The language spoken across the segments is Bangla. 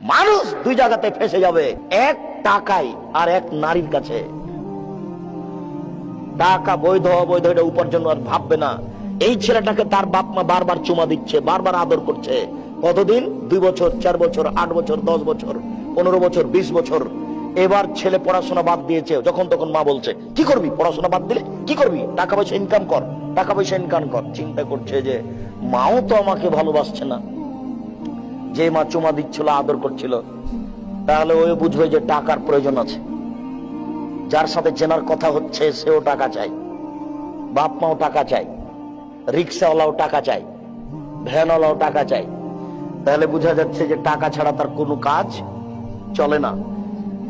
মানুষ দুই জায়গাতে ফেসে যাবে, এক টাকায় আর এক নারীর কাছে। টাকা বৈধ, অবৈধ, এটা উপার্জন আর ভাববে না। এই ছেলেটাকে তার বাপ মা বারবার চুমা দিচ্ছে, বারবার আদর করছে। কতদিন? দুই বছর, চার বছর, আট বছর, দশ বছর, পনেরো বছর, বিশ বছর। এবার ছেলে পড়াশোনা বাদ দিয়েছে, যখন তখন মা বলছে, কি করবি? পড়াশোনা বাদ দিলে কি করবি? টাকা পয়সা ইনকাম কর, টাকা পয়সা ইনকাম কর। চিন্তা করছে যে, মাও তো আমাকে ভালোবাসছে না। যে মা চুমা দিচ্ছিল, আদর করছিল, তাহলে ওই বুঝবে যে টাকার প্রয়োজন আছে। যার সাথে চেনার কথা হচ্ছে, সেও টাকা চাই বাপ মাও টাকা চাই রিক্সাওয়ালাও টাকা চাই ভ্যানওয়ালাও টাকা চাই তাহলে বোঝা যাচ্ছে যে টাকা ছাড়া তার কোনো কাজ চলে না।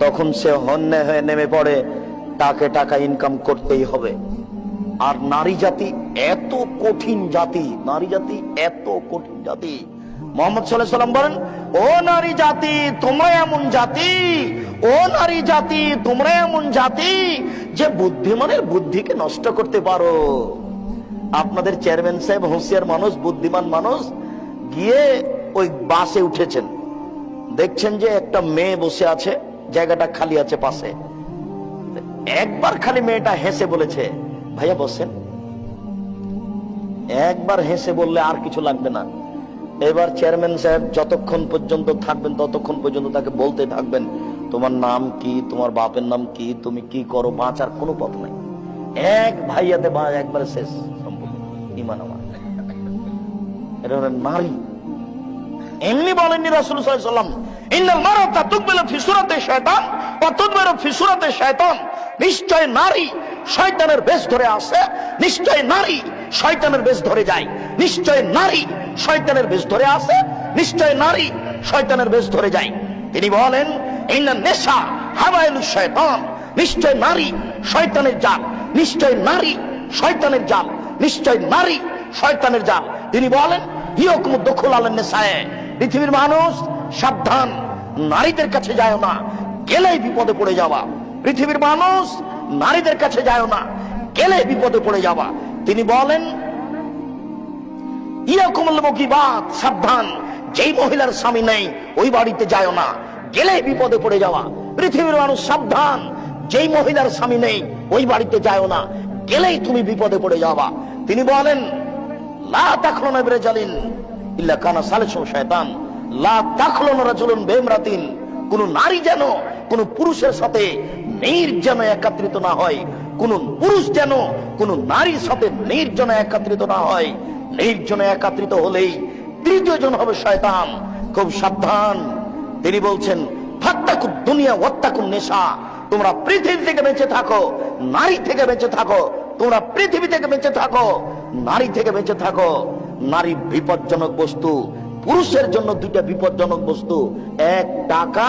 তখন সে হন্যে হয়ে নেমে পড়ে। তাকে টাকা ইনকাম করতেই হবে। আর নারী জাতি এত কঠিন জাতি, নারী জাতি এত কঠিন জাতি। মোহাম্মদ সাল্লাম বলেন, ও নারী জাতি, তোমরা এমন জাতি, ও নারী জাতি, তোমরা এমন জাতি যে বুদ্ধিমানের বুদ্ধিকে নষ্ট করতে পারো। আপনাদের চেয়ারম্যান সাহেব মানুষ, বুদ্ধিমান মানুষ গিয়ে ওই বাসে উঠেছেন। দেখছেন যে একটা মেয়ে বসে আছে, জায়গাটা খালি আছে পাশে। একবার খালি মেয়েটা হেসে বলেছে, ভাইয়া বসেন। একবার হেসে বললে আর কিছু লাগবে না। এবার চেয়ারম্যান সাহেব যতক্ষণ পর্যন্ত থাকবেন, ততক্ষণ পর্যন্ত তাকে বলতে থাকবেন, তোমার নাম কি? তোমার বাপের নাম কি? তুমি কি করো? বাঁচার কোনো পথ নাই। এক ভাইয়াতে বা একবার শেষ ইমান আমার। এটা হলো নারী। এমনি বলেননি রাসূল সাল্লাম ইন্নাল মারাতা তুকবিলু ফি সূরাতি শায়তান, ওয়া তুদবিরু ফি সূরাতি শায়তান। নিশ্চয় নারী শয়তানের বেশ ধরে আসে নিশ্চয় নারী শয়তানের বেশ ধরে যায়। নিশ্চয় নারী শয়তানের বেশ ধরে আসে নিশ্চয় নারী শয়তানের বেশ ধরে যায়। তিনি বলেন, ইন্না নেশা হাওয়াইলু শয়তান, নিশ্চয় নারী শয়তানের জাল, নিশ্চয় নারী শয়তানের জাল, নিশ্চয় নারী শয়তানের জাল। তিনি বলেন হিয়কুম দখল আলেন নেশায়, পৃথিবীর মানুষ সাবধান, নারীদের কাছে যায় না, গেলেই বিপদে পড়ে যাওয়া। পৃথিবীর মানুষ নারীদের কাছে যায় না গেলে বিপদে পড়ে যাওয়া। তিনি বলেন সাবধান। যেই মহিলার স্বামী নেই, ওই বাড়িতে যায় না। গেলে বিপদে পড়ে যাওয়া। পৃথিবীর মানুষ সাবধান। যেই মহিলার স্বামী নেই, ওই বাড়িতে যায় না। গেলেই তুমি বিপদে পড়ে যাওয়া। তিনি বলেন, লা তাখলুনা বিরাজালিন ইল্লা কানা সালিসুন শয়তান। লা তাখলুনা রাজুলুন বিমরাতিন। কোন নারী যেন, কোন পুরুষের সাথে নির্জন একত্রিত না হয়। কোন পুরুষ যেন কোন নারীর সাথে নির্জন একত্রিত না হয়। নির্জনে একত্রিত হলেই তৃতীয় জন হবে শয়তান। খুব সাবধান। তিনি বলছেন, ফাত্তাকুদ দুনিয়া ওয়াত্তাকুন নেশা তোমরা পৃথিবী থেকে বেঁচে থাকো, নারী থেকে বেঁচে থাকো, তোমরা পৃথিবী থেকে বেঁচে থাকো, নারী থেকে বেঁচে থাকো। নারী বিপজ্জনক বস্তু, পুরুষের জন্য দুইটা বিপজ্জনক বস্তু। এক টাকা,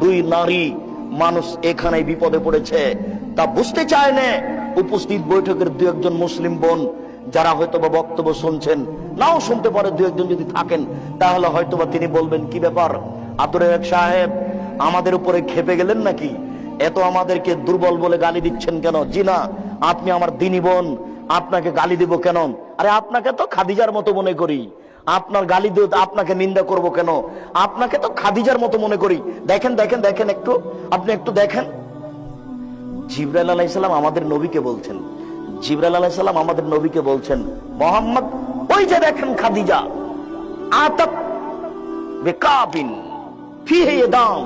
দুই নারী। মানুষ এখানে বিপদে পড়েছে। তা বুঝতে চায় না। উপস্থিত বৈঠকের দু একজন মুসলিম বোন, যারা হয়তো বা বক্তব্য শুনছেন, নাও শুনতে পারে দু একজন যদি থাকেন, তাহলে হয়তো বা তিনি বলবেন, কি ব্যাপার? আতরের এক সাহেব, আমাদের উপরে খেপে গেলেন নাকি? এত আমাদেরকে দুর্বল বলে গালি দিচ্ছেন কেন? জি না, আপনি আমার দিনী বোন, আপনাকে গালি দিব কেন? আরে আপনাকে তো খাদিজার মতো মনে করি। আপনার গালি দিয়ে আপনাকে নিন্দা করব কেন? আপনাকে তো খাদিজার মতো মনে করি। দেখেন দেখেন দেখেন একটু, আপনি একটু দেখেন। জিব্রাইল আলাইসাল্লাম আমাদের নবীকে বলছেন। জিব্রাইল আলাইসাল্লাম আমাদের নবীকে বলছেন, মোহাম্মদ, ওই যে দেখেন খাদিজা দাম,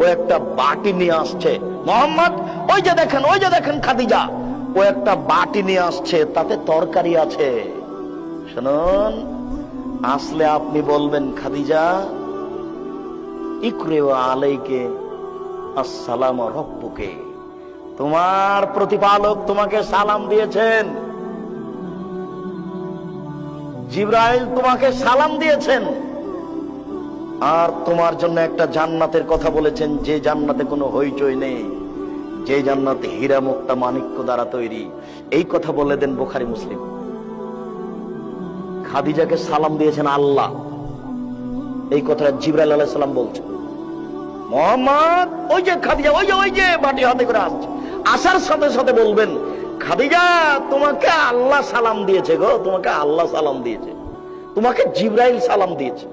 ও একটা বাটি নিয়ে আসছে। মোহাম্মদ, ওই যে দেখেন, ওই যে দেখেন খাদিজা, ও একটা বাটি নিয়ে আসছে, তাতে তরকারি আছে। শুনুন, আসলে আপনি বলবেন, খাদিজা ইকরে আলাইকে আসসালাম রব্বুকে। তোমার প্রতিপালক তোমাকে সালাম দিয়েছেন। জিব্রাইল তোমাকে সালাম দিয়েছেন। আর তোমার জন্য একটা জান্নাতের কথা বলেছেন, যে জান্নাতে কোনো হইচই নেই। যে জান্নাতে হীরা মুক্তা মানিক্য দ্বারা তৈরি। এই কথা বলে দেন বোখারি মুসলিম। খাদিজাকে সালাম দিয়েছেন আল্লাহ। এই কথাটা জিব্রাইল আলাইহিস সালাম বলছেন মোহাম্মদ, ওই যে খাদিজা, ওই যে ওই যে বাটি হাতে করে আসছে। আসার সাথে সাথে বলবেন, খাদিজা, তোমাকে আল্লাহ সালাম দিয়েছে গো, তোমাকে আল্লাহ সালাম দিয়েছে। তোমাকে জিব্রাইল সালাম দিয়েছে।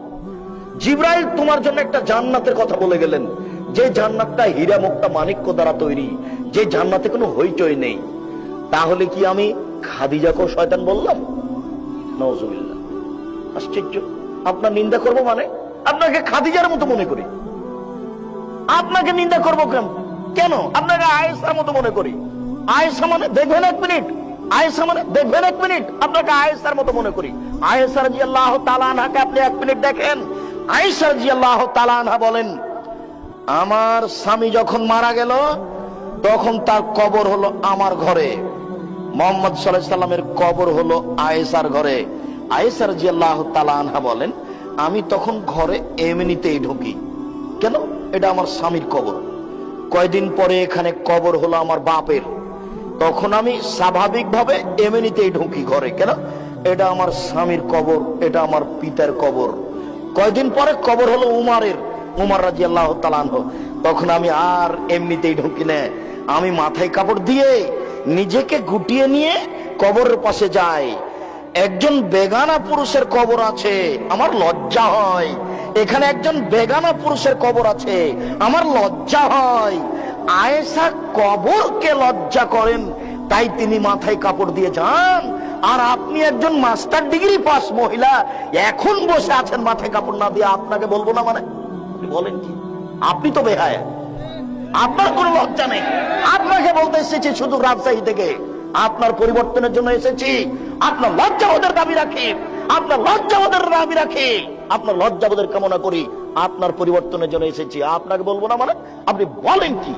জিব্রাইল তোমার জন্য একটা জান্নাতের কথা বলে গেলেন। যে জান্নাতটা হীরা মুক্তা মানিক্য দ্বারা তৈরি, যে জান্নাতে কোনো হইচই নেই। তাহলে কি আমি খাদিজাকেও শয়তান বললাম? নজুবিল্লাহ আশ্চর্য। আপনার নিন্দা করব মানে? আপনাকে খাদিজার মতো মনে করি। আপনাকে নিন্দা করব কেন? কেন? আপনাকে আয়েসার মতো মনে করি। আয়েসা মানে দেখবেন এক মিনিট। আয়েসা মানে দেখবেন এক মিনিট। আপনাকে আয়েসার মতো মনে করি। আয়েসার জি আল্লাহ তালানহাকে আপনি এক মিনিট দেখেন। আয়েসার জি আল্লাহ তালানহা বলেন, আমার স্বামী যখন মারা গেল, তখন তার কবর হলো আমার ঘরে। মোহাম্মদ সাল্লাহ সাল্লামের কবর হলো আয়েসার ঘরে। আয়েসার জি আল্লাহ তালানহা বলেন, আমি তখন ঘরে এমনিতেই ঢুকি। কেন? এটা আমার স্বামীর কবর। কয়দিন পরে এখানে কবর হলো আমার বাপের। তখন আমি স্বাভাবিকভাবে এমনিতেই ঢুকি ঘরে। কেন? এটা আমার স্বামীর কবর, এটা আমার পিতার কবর। কয়দিন পরে কবর হলো উমারের, উমার রাজি আল্লাহ তালান তখন আমি আর এমনিতেই ঢুকি না। আমি মাথায় কাপড় দিয়ে নিজেকে গুটিয়ে নিয়ে কবরের পাশে যাই। একজন বেগানা পুরুষের কবর আছে, আমার লজ্জা হয়। এখানে একজন বেগানা পুরুষের কবর আছে। আমার লজ্জা হয়। আয়েশা কবরকে লজ্জা করেন। তাই তিনি মাথায় কাপড় দিয়ে যান। আর আপনি একজন মাস্টার ডিগ্রি পাস মহিলা, এখন বসে আছেন মাথায় কাপড় না দিয়ে। আপনাকে বলব না মানে? বলেন কি? আপনি তো বেহায়। আপনার কোনো লজ্জা নেই। আপনাকে বলতে এসেছি শুধু রাজশাহী থেকে। আপনার পরিবর্তনের জন্য এসেছি। আপনার লজ্জা ওদের দাবি রাখি। আপনার লজ্জা ওদের দাবি রাখি। আপনার লজ্জাবোধের কামনা করি, আপনার পরিবর্তনের জন্য এসেছি। আপনাকে বলব না মানে? আপনি বলেন কি?